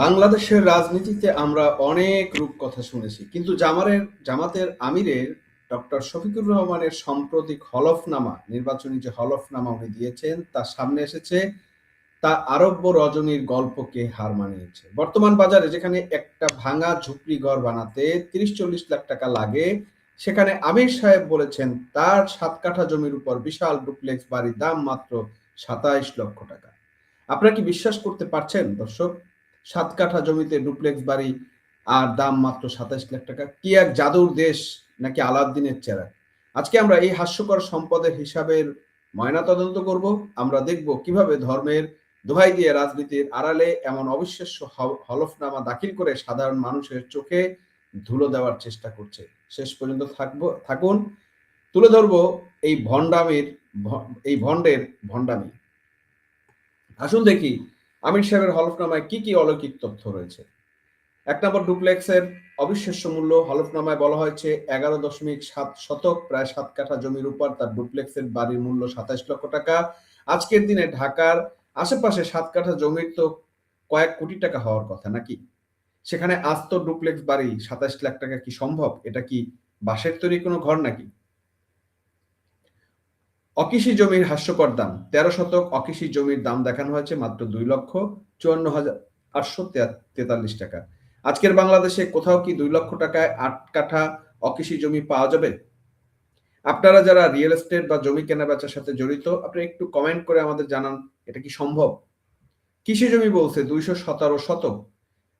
বাংলাদেশের রাজনীতিতে আমরা অনেক রূপকথা শুনেছি, কিন্তু জামারের, জামাতের আমিরের ডক্টর শফিকুর রহমানের সাম্প্রতিক হলফনামা, নির্বাচনী যে হলফনামা উনি দিয়েছেন তার সামনে এসেছে, তা আরব্য রজনীর গল্পকে হার মানিয়েছে। বর্তমান বাজারে যেখানে একটা ভাঙা ঝুপড়ি ঘর বানাতে তিরিশ চল্লিশ লাখ টাকা লাগে, সেখানে আমির সাহেব বলেছেন, তার সাত কাঠা জমির উপর বিশাল ডুপ্লেক্স বাড়ির দাম মাত্র সাতাইশ লক্ষ টাকা। আপনারা কি বিশ্বাস করতে পারছেন, দর্শক? সাত কাঠা জমিতে ডুপ্লেক্স বাড়ি আর দাম মাত্র সাতাইশ লাখ টাকা। কি এক জাদুর দেশ নাকি আলাদ্দিনের চেরা আজকে আমরা এই হাস্যকর সম্পদের হিসাবের ময়না তদন্ত করব। আমরা দেখব কীভাবে ধর্মের দোহাই দিয়ে রাজনীতির আড়ালে এমন অবিশ্বাস্য হলফনামা দাখিল করে সাধারণ মানুষের চোখে ধুলো দেওয়ার চেষ্টা করছে। শেষ পর্যন্ত থাকব, থাকুন। তুলে ধরবো এই ভণ্ডামির এই ভণ্ডের ভণ্ডামি। আসুন দেখি আমির সাহেবের হলফনামায় কি কি অলৌকিক তথ্য রয়েছে? এক নম্বর ডুপ্লেক্সের অবিশ্বাস্য মূল্য হলফনামায় বলা হয়েছে, এগারো দশমিক সাত শতক, প্রায় সাত কাঠা জমির উপর তার ডুপ্লেক্সের বাড়ির মূল্য সাতাইশ লক্ষ টাকা। আজকের দিনে ঢাকার আশেপাশে সাত কাঠা জমির তো কয়েক কোটি টাকা হওয়ার কথা নাকি? সেখানে আস্ত ডুপ্লেক্স বাড়ি সাতাইশ লাখ টাকা কি সম্ভব? এটা কি বাঁশের তৈরি কোনো ঘর নাকি? অকৃষি জমির হাস্যকর দাম। তেরো শতক অকৃষি জমির দাম দেখানো হয়েছে মাত্র দুই লক্ষ চুয়ান্ন হাজার আটশো তেতাল্লিশ টাকা। আজকের বাংলাদেশে কোথাও কি দুই লক্ষ টাকায় আট কাঠা অকৃষি জমি পাওয়া যাবে? আপনারা যারা রিয়েল এস্টেট বা জমি কেনা বেচার সাথে জড়িত, আপনি একটু কমেন্ট করে আমাদের জানান, এটা কি সম্ভব? কৃষি জমি বলছে দুইশো সতেরো শতক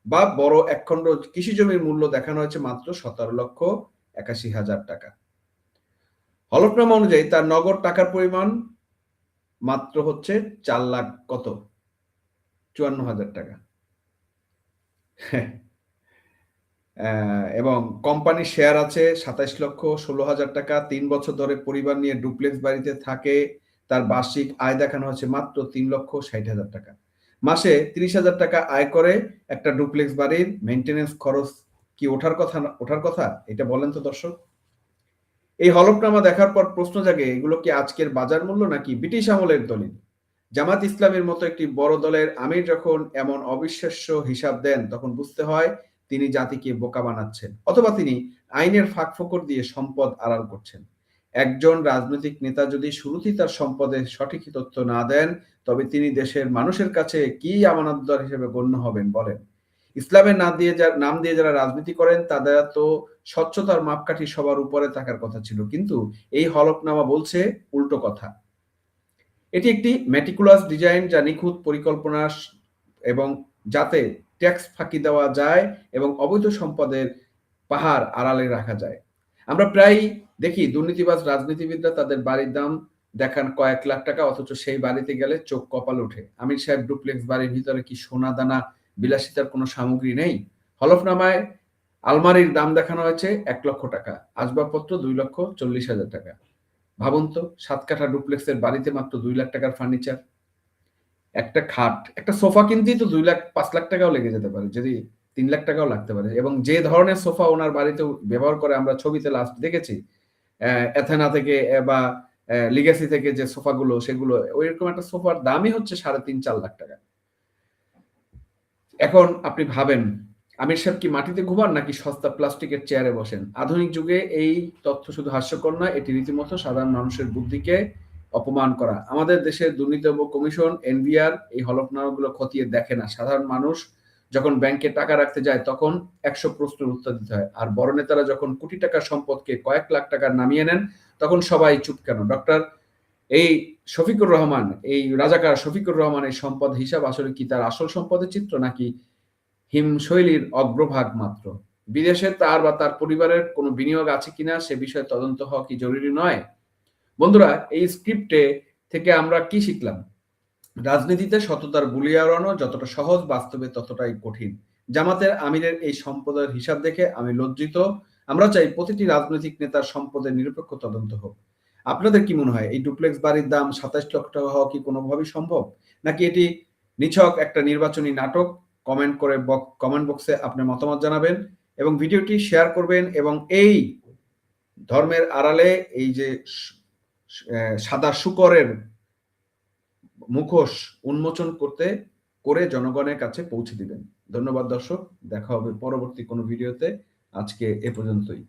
বা বড় একখণ্ড কৃষি জমির মূল্য দেখানো হয়েছে মাত্র সতেরো লক্ষ একাশি হাজার টাকা। হলফনামা অনুযায়ী তার নগদ টাকার পরিমাণ মাত্র হচ্ছে চার লাখ কত? চুয়ান্ন হাজার টাকা। এবং কোম্পানির শেয়ার আছে সাতাইশ লক্ষ ষোলো হাজার টাকা। তিন বছর ধরে পরিবার নিয়ে ডুপ্লেক্স বাড়িতে থাকে। তার বার্ষিক আয় দেখানো হয়েছে মাত্র তিন লক্ষ ষাট হাজার টাকা। মাসে তিরিশ হাজার টাকা আয় করে একটা ডুপ্লেক্স বাড়ির মেনটেনেন্স খরচ কি ওঠার কথা ওঠার কথা? এটা বলেন তো দর্শক। এই হলফনামা দেখার পর প্রশ্ন জাগে, এগুলো কি আজকের বাজার মূল্য নাকি ব্রিটিশ আমলের দলিল? জামাত ইসলামের মতো একটি বড় দলের আমির যখন এমন অবিশ্বাস্য হিসাব দেন, তখন বুঝতে হয় তিনি জাতিকে বোকা বানাচ্ছেন, অথবা তিনি আইনের ফাঁক ফোকর দিয়ে সম্পদ আড়াল করছেন। একজন রাজনৈতিক নেতা যদি শুরুতেই তার সম্পদের সঠিক তথ্য না দেন, তবে তিনি দেশের মানুষের কাছে কি আমানতদার হিসেবে গণ্য হবেন বলেন। ইসলামের নাম দিয়ে যা- নাম দিয়ে যারা রাজনীতি করেন, তাদের তো স্বচ্ছতার মাপকাঠি সবার উপরে থাকার কথা ছিল। কিন্তু এই হলফনামা বলছে উল্টো কথা। এটি একটি ম্যাটিকুলাস ডিজাইন যা নিখুঁত পরিকল্পনা এবং যাতে ট্যাক্স ফাঁকি দেওয়া যায় এবং অবৈধ সম্পদের পাহাড় আড়ালে রাখা যায়। আমরা প্রায় দেখি দুর্নীতিবাজ রাজনীতিবিদরা তাদের বাড়ির দাম দেখান কয়েক লাখ টাকা, অথচ সেই বাড়িতে গেলে চোখ কপাল ওঠে। আমির সাহেব ডুপ্লেক্স বাড়ির ভিতরে কি সোনা দানা বিলাসিতার কোনো সামগ্রী নেই। হলফনামায় আলমারির দাম দেখানো হয়েছে এক লক্ষ টাকা, আসবাবপত্র দুই লক্ষ চল্লিশ হাজার টাকা। ভাবুন তো, সাত কাঠা ডুপ্লেক্সের বাড়িতে মাত্র দুই লাখ টাকার ফার্নিচার। একটা খাট, একটা সোফা কিনতেই তো দুই লাখ, পাঁচ লাখ টাকাও লেগে যেতে পারে, যদি তিন লাখ টাকাও লাগতে পারে। এবং যে ধরনের সোফা ওনার বাড়িতে ব্যবহার করে আমরা ছবিতে লাস্ট দেখেছি অ্যাথেনা থেকে বা লিগেসি থেকে যে সোফাগুলো, সেগুলো, ওইরকম একটা সোফার দামই হচ্ছে সাড়ে তিন, চার লাখ টাকা। এখন আপনি ভাবেন, আমির সাহেব কি মাটিতে ঘুমান নাকি সস্তা প্লাস্টিকের চেয়ারে বসেন? আধুনিক যুগে এই তথ্য শুধু হাস্যকর নয়, এটি রীতিমতো সাধারণ মানুষের বুদ্ধিকে অপমান করা। আমাদের দেশের দুর্নীতি কমিশন, এনবিআর, এই হলফনামাগুলো খতিয়ে দেখে না। সাধারণ মানুষ যখন ব্যাংকে টাকা রাখতে যায়, তখন একশো প্রশ্নের উত্তর দিতে হয়। আর বড় নেতারা যখন কোটি টাকার সম্পদকে কয়েক লাখ টাকার নামিয়ে নেন, তখন সবাই চুপ কেন? ডক্টর, এই শফিকুর রহমান, এই রাজাকার শফিকুর রহমান এই সম্পদ হিসাব আসলে কি তার আসল সম্পদের চিত্র নাকি হিমশৈলীর অগ্রভাগ মাত্র? বিদেশে তার বা তার পরিবারের কোনো বিনিয়োগ আছে কিনা সে বিষয়ে তদন্ত হওয়া কি জরুরি নয়? বন্ধুরা, এই স্ক্রিপ্টে থেকে আমরা কি শিখলাম? রাজনীতিতে সততার বুলিয়ে এড়ানো যতটা সহজ, বাস্তবে ততটাই কঠিন। জামাতের আমিরের এই সম্পদের হিসাব দেখে আমি লজ্জিত। আমরা চাই প্রতিটি রাজনৈতিক নেতার সম্পদের নিরপেক্ষ তদন্ত হোক। আপনাদের কি মনে হয়, এই ডুপ্লেক্স বাড়ির দাম সাতাইশ লক্ষ টাকা হওয়া কি কোনোভাবেই সম্ভব? নাকি এটি নিছক একটা নির্বাচনী নাটক? কমেন্ট করে কমেন্ট বক্সে আপনার মতামত জানাবেন এবং ভিডিওটি শেয়ার করবেন এবং এই ধর্মের আড়ালে এই যে সাদা শুকরের মুখোশ উন্মোচন করতে, করে জনগণের কাছে পৌঁছে দিবেন। ধন্যবাদ দর্শক, দেখা হবে পরবর্তী কোনো ভিডিওতে। আজকে এ পর্যন্তই।